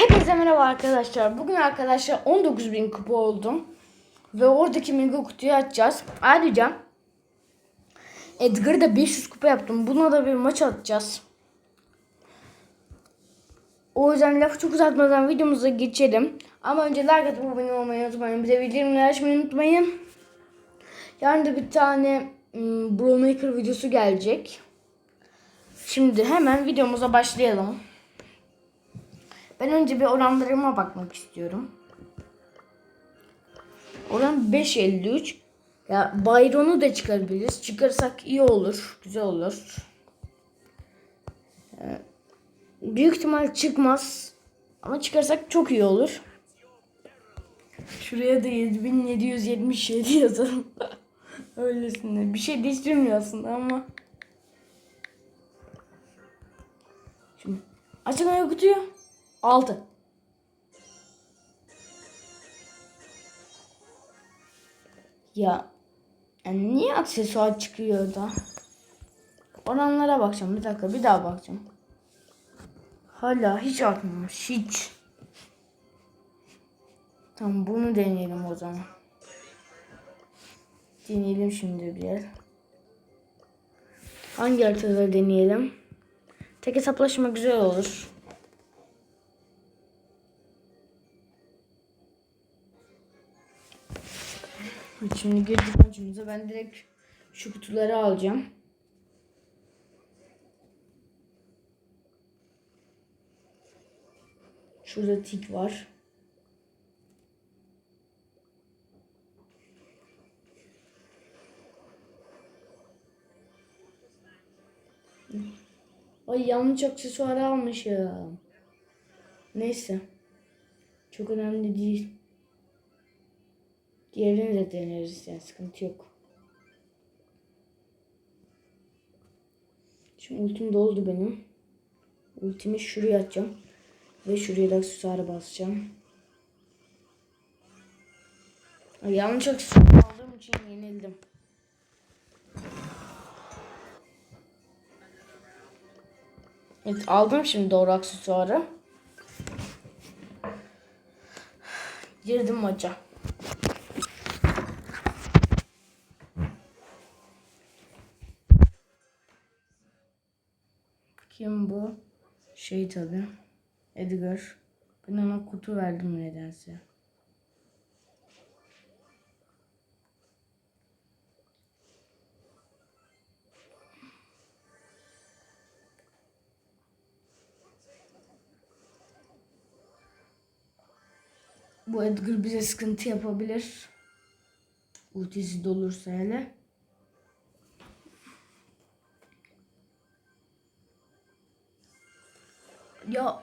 Hepinize merhaba arkadaşlar. Bugün arkadaşlar 19.000 kupa oldum. Ve oradaki mega kutuyu açacağız. Ayrıca Edgar'ı da 500 kupa yaptım. Buna da bir maç atacağız. O yüzden lafı çok uzatmadan videomuza geçelim. Ama önce like atıp abone olmayı unutmayın. Bir de bildirimleri açmayı unutmayın. Yarın da bir tane ım, Brawl Maker videosu gelecek. Şimdi hemen videomuza başlayalım. Ben önce bir oranlarıma bakmak istiyorum. Oran 5.53. Ya Byron'u da çıkarabiliriz. Çıkarsak iyi olur. Güzel olur. Ee, büyük ihtimal çıkmaz. Ama çıkarsak çok iyi olur. Şuraya da 7777 yazalım. Öylesine. Bir şey değiştirmiyor aslında ama. Şimdi açın kutuyu. 6. Ya yani niye aksesuar çıkıyor da? Oranlara bakacağım. Bir dakika bir daha bakacağım. Hala hiç artmamış. Hiç. Tamam bunu deneyelim o zaman. Deneyelim şimdi bir yer. Hangi haritada deneyelim? Tek hesaplaşma güzel olur. Şimdi girdik maçımıza. Ben direkt şu kutuları alacağım. Şurada tik var. Ay yanlış aksesuar almışım. Neyse. Çok önemli değil. Diğerini de deneriz yani sıkıntı yok. Şimdi ultim doldu benim. Ultimi şuraya atacağım. Ve şuraya da aksesuarı basacağım. Ay, yanlış aksesuar aldığım için yenildim. Evet aldım şimdi doğru aksesuarı. Girdim maça. Kim bu? Şey tabi. Edgar. Ben ona kutu verdim nedense. Bu Edgar bize sıkıntı yapabilir. Ultisi dolursa hele. Ya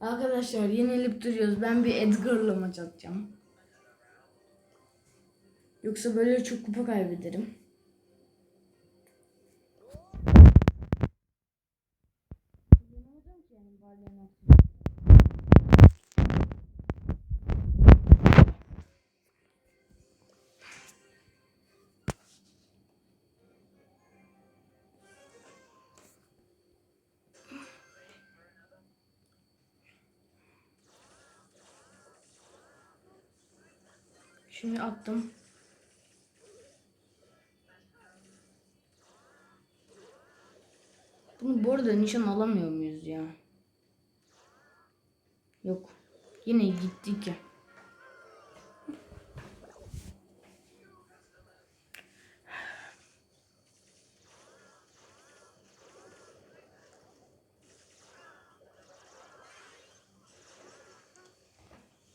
Arkadaşlar yenilip duruyoruz. Ben bir Edgar'la maç atacağım. Yoksa böyle çok kupa kaybederim. Şimdi attım. Bunu bu arada nişan alamıyor muyuz ya? Yok. Yine gittik ya.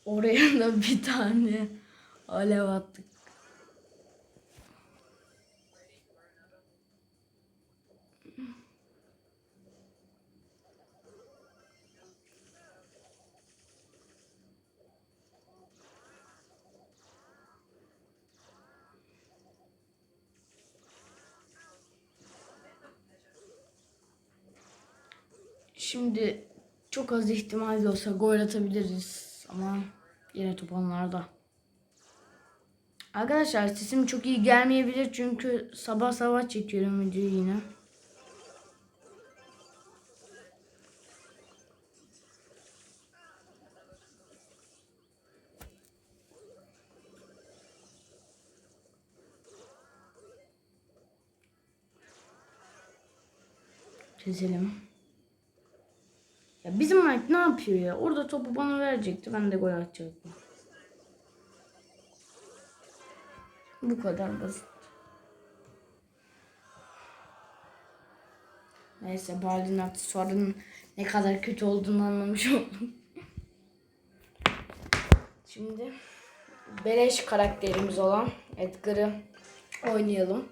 Oraya da bir tane alev attık. Şimdi çok az ihtimal de olsa gol atabiliriz ama yine top onlarda. Arkadaşlar sesim çok iyi gelmeyebilir çünkü sabah sabah çekiyorum videoyu yine. Çizelim. Ya bizim Mike ne yapıyor ya? Orada topu bana verecekti. Ben de gol atacaktım. Bu kadar basit. Neyse Bali'nin aksesuarının ne kadar kötü olduğunu anlamış oldum. Şimdi beleş karakterimiz olan Edgar'ı oynayalım.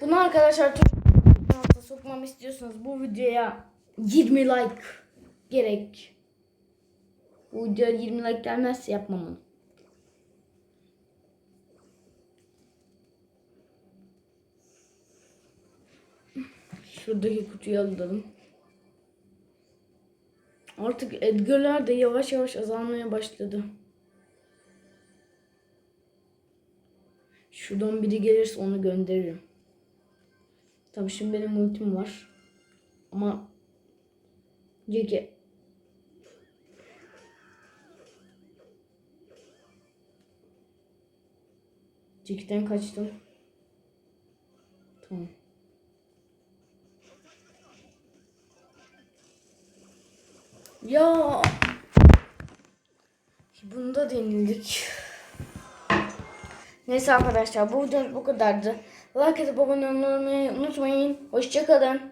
Bunu arkadaşlar çok sokmamı istiyorsanız bu videoya 20 like gerek. Bu videoya 20 like gelmezse yapmam onu. Şuradaki kutuyu alalım. Artık Edgar'lar da yavaş yavaş azalmaya başladı. Şuradan biri gelirse onu gönderirim. Tabii şimdi benim ultim var. Ama diyor ki Jack'ten kaçtım. Tamam. Ya bunda denildik. Neyse arkadaşlar bu video bu kadardı. Like atıp abone olmayı unutmayın. Hoşçakalın.